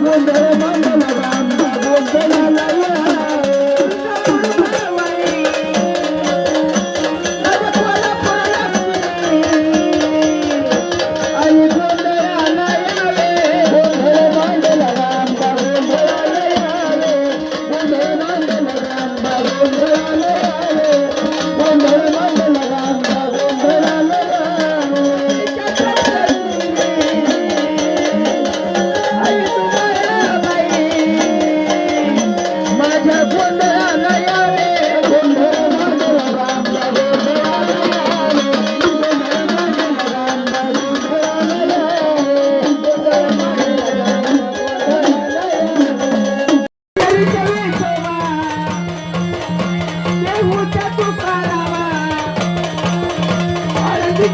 Hallelujah.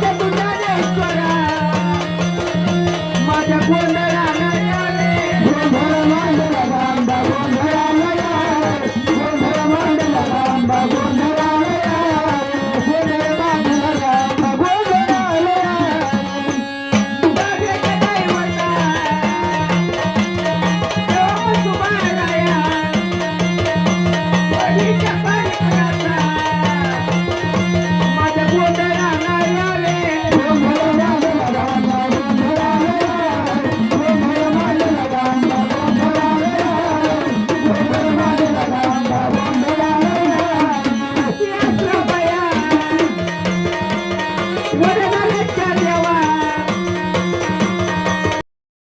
ಸುಧಾರೇಶ್ವರ